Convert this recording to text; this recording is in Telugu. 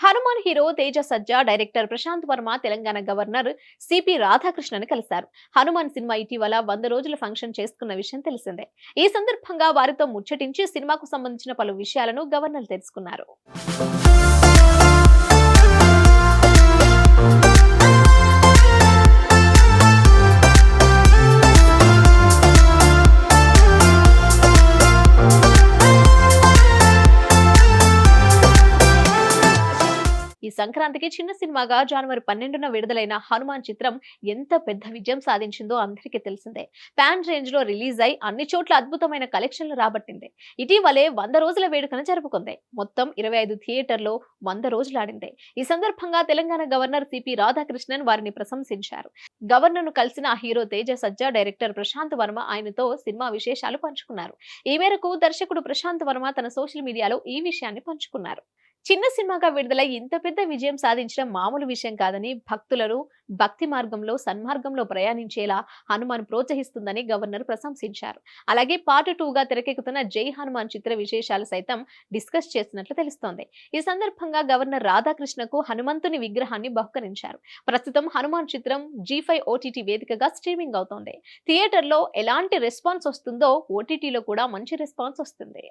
Hanuman hero Teja Sajja director Prashanth Varma Telangana governor C రాధాకృష్ణను కలిశారు. హనుమాన్ సినిమా ఇటీవల వంద రోజుల ఫంక్షన్ చేసుకున్న విషయం తెలిసిందే. ఈ సందర్భంగా వారితో ముచ్చటించి సినిమాకు సంబంధించిన పలు విషయాలను గవర్నర్ తెలుసుకున్నారు. ఈ సంక్రాంతికి చిన్న సినిమాగా జనవరి పన్నెండున విడుదలైన హనుమాన్ చిత్రం ఎంత పెద్ద విజయం సాధించిందో అందరికీ తెలిసిందే. ఫ్యాన్ రేంజ్లో రిలీజ్ అయి అన్ని చోట్ల అద్భుతమైన కలెక్షన్లు రాబట్టింది. ఇటీవలే వంద రోజుల వేడుకను జరుపుకుంది. మొత్తం ఇరవై ఐదు థియేటర్లో వంద రోజులు ఆడింది ఈ సందర్భంగా తెలంగాణ గవర్నర్ సిపి రాధాకృష్ణన్ వారిని ప్రశంసించారు. గవర్నర్ను కలిసిన హీరో తేజ సజ్జా డైరెక్టర్ ప్రశాంత్ వర్మ ఆయనతో సినిమా విశేషాలు పంచుకున్నారు. ఈ మేరకు దర్శకుడు ప్రశాంత్ వర్మ తన సోషల్ మీడియాలో ఈ విషయాన్ని పంచుకున్నారు. చిన్న సినిమాగా విడుదలై ఇంత పెద్ద విజయం సాధించడం మామూలు విషయం కాదని భక్తులను భక్తి మార్గంలో సన్మార్గంలో ప్రయాణించేలా హనుమాన్ ప్రోత్సహిస్తుందని గవర్నర్ ప్రశంసించారు. అలాగే పార్ట్ టూగా తెరకెక్కుతున్న జై హనుమాన్ చిత్ర విశేషాలు సైతం డిస్కస్ చేసినట్లు తెలుస్తోంది. ఈ సందర్భంగా గవర్నర్ రాధాకృష్ణకు హనుమంతుని విగ్రహాన్ని బహుకరించారు. ప్రస్తుతం హనుమాన్ చిత్రం జీ ఫైవ్ ఓటీటీ వేదికగా స్ట్రీమింగ్ అవుతోంది. థియేటర్లో ఎలాంటి రెస్పాన్స్ వస్తుందో ఓటీటీలో కూడా మంచి రెస్పాన్స్ వస్తుంది.